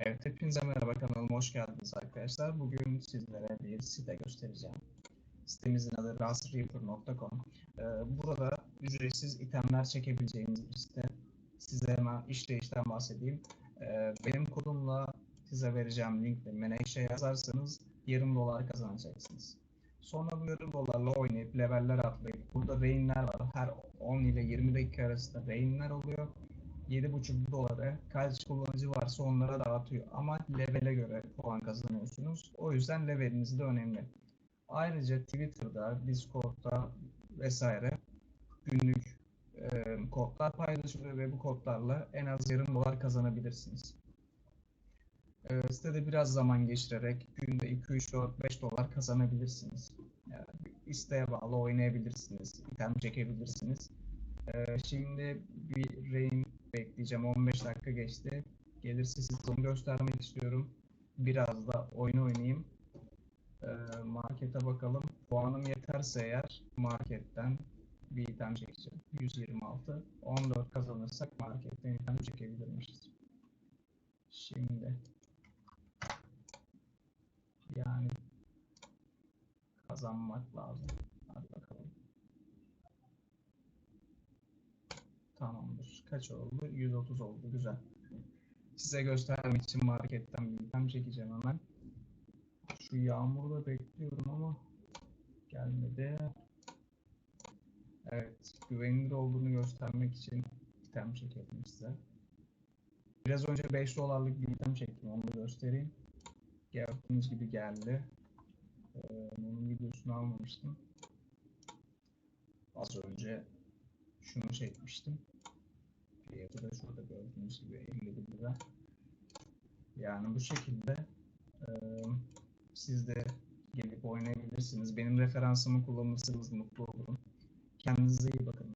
Evet, hepinize merhaba kanalıma hoş geldiniz arkadaşlar. Bugün sizlere bir site göstereceğim. Sitemizin adı rustreaper.com. Ee, burada ücretsiz itemler çekebileceğiniz bir site. Size hemen işleyişten bahsedeyim. Ee, benim kodumla size vereceğim linkle Menekşe yazarsanız yarım dolar kazanacaksınız. Sonra bu yarım dolarla oynayıp leveller atlayıp burada reyinler var. Her 10 ile 20 dakika arasında reyinler oluyor. 7,5 dolara kaç kullanıcı varsa onlara dağıtıyor. Ama levele göre puan kazanıyorsunuz. O yüzden leveliniz de önemli. Ayrıca Twitter'da, Discord'da vesaire günlük e, kodlar paylaşılıyor ve bu kodlarla en az yarım dolar kazanabilirsiniz. E, sitede biraz zaman geçirerek günde 2, 3, 4, 5 dolar kazanabilirsiniz. Yani isteğe bağlı oynayabilirsiniz, item çekebilirsiniz. E, şimdi bir rain bekleyeceğim. 15 dakika geçti. Gelirse size onu göstermek istiyorum. Biraz da oyun oynayayım. Ee, markete bakalım. Puanım yeterse eğer marketten bir item çekeceğim. 126. 14 kazanırsak marketten item çekebilirmişiz. Şimdi yani kazanmak lazım. 130 kaç oldu? 130 oldu. Güzel. Size göstermek için marketten bir item çekeceğim hemen. Şu yağmuru da bekliyorum ama gelmedi. Evet, güvenilir olduğunu göstermek için item çekelim size. Biraz önce 5 dolarlık bir item çektim, onu da göstereyim. Yaptığımız gibi geldi. Ee, onun videosunu almamıştım. Az önce şunu çekmiştim. Fiyatı da şurada gördüğünüz gibi 51 lira. Yani bu şekilde e, siz de gelip oynayabilirsiniz. Benim referansımı kullanırsanız mutlu olurum. Kendinize iyi bakın.